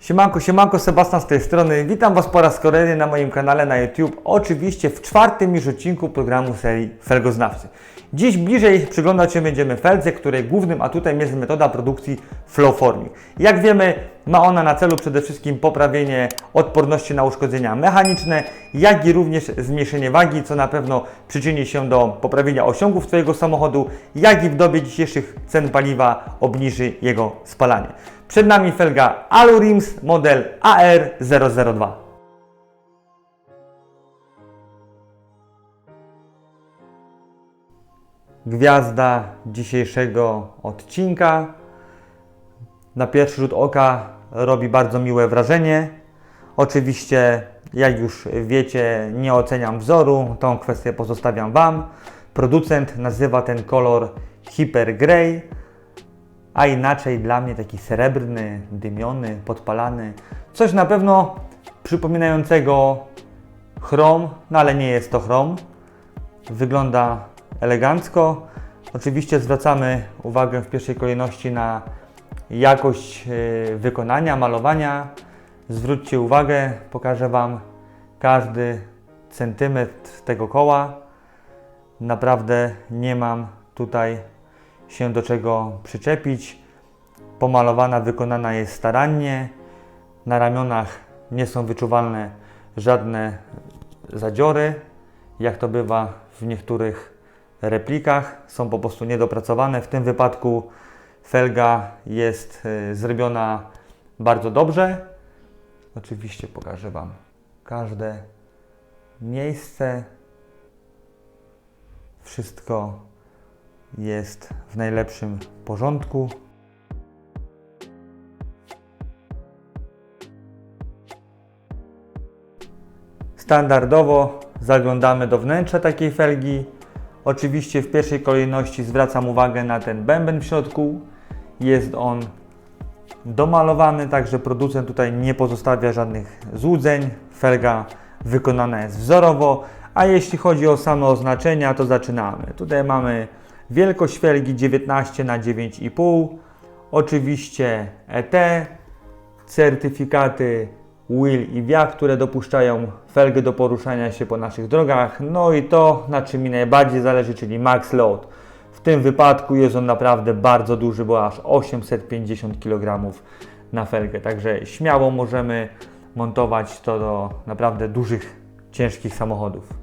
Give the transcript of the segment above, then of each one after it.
Siemanko, siemanko, Sebastian z tej strony. Witam Was po raz kolejny na moim kanale na YouTube. Oczywiście w czwartym już odcinku programu serii Felgoznawcy. Dziś bliżej przyglądać się będziemy feldze, której głównym atutem jest metoda produkcji flow forming. Jak wiemy, ma ona na celu przede wszystkim poprawienie odporności na uszkodzenia mechaniczne, jak i również zmniejszenie wagi, co na pewno przyczyni się do poprawienia osiągów Twojego samochodu, jak i w dobie dzisiejszych cen paliwa obniży jego spalanie. Przed nami felga Alurims model AR002. Gwiazda dzisiejszego odcinka. Na pierwszy rzut oka robi bardzo miłe wrażenie. Oczywiście, jak już wiecie, nie oceniam wzoru, tą kwestię pozostawiam Wam. Producent nazywa ten kolor Hyper Grey a inaczej dla mnie taki srebrny, dymiony, podpalany. Coś na pewno przypominającego chrom, no ale nie jest to chrom. Wygląda elegancko. Oczywiście zwracamy uwagę w pierwszej kolejności na jakość e, wykonania, malowania. Zwróćcie uwagę, pokażę Wam każdy centymetr tego koła. Naprawdę nie mam tutaj się do czego przyczepić. Pomalowana, wykonana jest starannie. Na ramionach nie są wyczuwalne żadne zadziory, jak to bywa w niektórych replikach. Są po prostu niedopracowane. W tym wypadku felga jest y, zrobiona bardzo dobrze. Oczywiście pokażę Wam każde miejsce. Wszystko jest w najlepszym porządku. Standardowo zaglądamy do wnętrza takiej felgi. Oczywiście w pierwszej kolejności zwracam uwagę na ten bęben w środku. Jest on domalowany, także producent tutaj nie pozostawia żadnych złudzeń. Felga wykonana jest wzorowo, a jeśli chodzi o same oznaczenia, to zaczynamy. Tutaj mamy Wielkość felgi 19 na 9,5. Oczywiście ET, certyfikaty WHIL i VIA, które dopuszczają felgę do poruszania się po naszych drogach. No i to, na czym mi najbardziej zależy, czyli max load. W tym wypadku jest on naprawdę bardzo duży, bo aż 850 kg na felgę. Także śmiało możemy montować to do naprawdę dużych, ciężkich samochodów.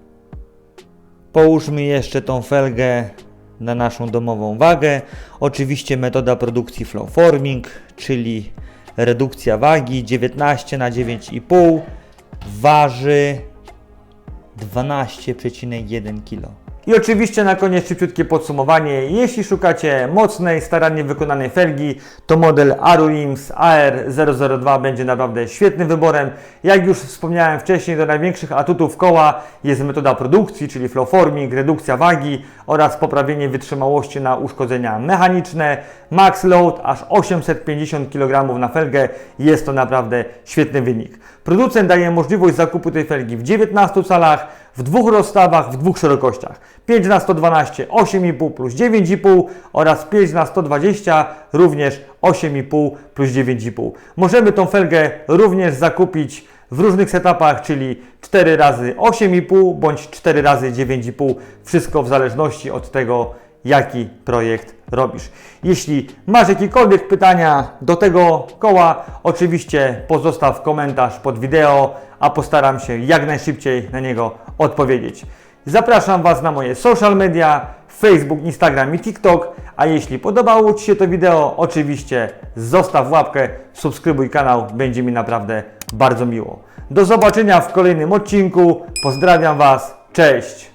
Połóżmy jeszcze tą felgę na naszą domową wagę. Oczywiście metoda produkcji flow forming, czyli redukcja wagi 19 na 9,5 waży 12,1 kg. I oczywiście na koniec szybciutkie podsumowanie. Jeśli szukacie mocnej, starannie wykonanej felgi, to model Arulims AR002 będzie naprawdę świetnym wyborem. Jak już wspomniałem wcześniej, do największych atutów koła jest metoda produkcji, czyli flow forming, redukcja wagi oraz poprawienie wytrzymałości na uszkodzenia mechaniczne. Max load aż 850 kg na felgę. Jest to naprawdę świetny wynik. Producent daje możliwość zakupu tej felgi w 19 calach, w dwóch rozstawach, w dwóch szerokościach. 5 na 112 8,5 plus 9,5 oraz 5 na 120 również 8,5 plus 9,5. Możemy tą felgę również zakupić w różnych setupach, czyli 4 razy 8,5 bądź 4 razy 9,5. Wszystko w zależności od tego, jaki projekt robisz. Jeśli masz jakiekolwiek pytania do tego koła, oczywiście pozostaw komentarz pod wideo, a postaram się jak najszybciej na niego odpowiedzieć. Zapraszam Was na moje social media, Facebook, Instagram i TikTok, a jeśli podobało Ci się to wideo, oczywiście zostaw łapkę, subskrybuj kanał, będzie mi naprawdę bardzo miło. Do zobaczenia w kolejnym odcinku, pozdrawiam Was, cześć!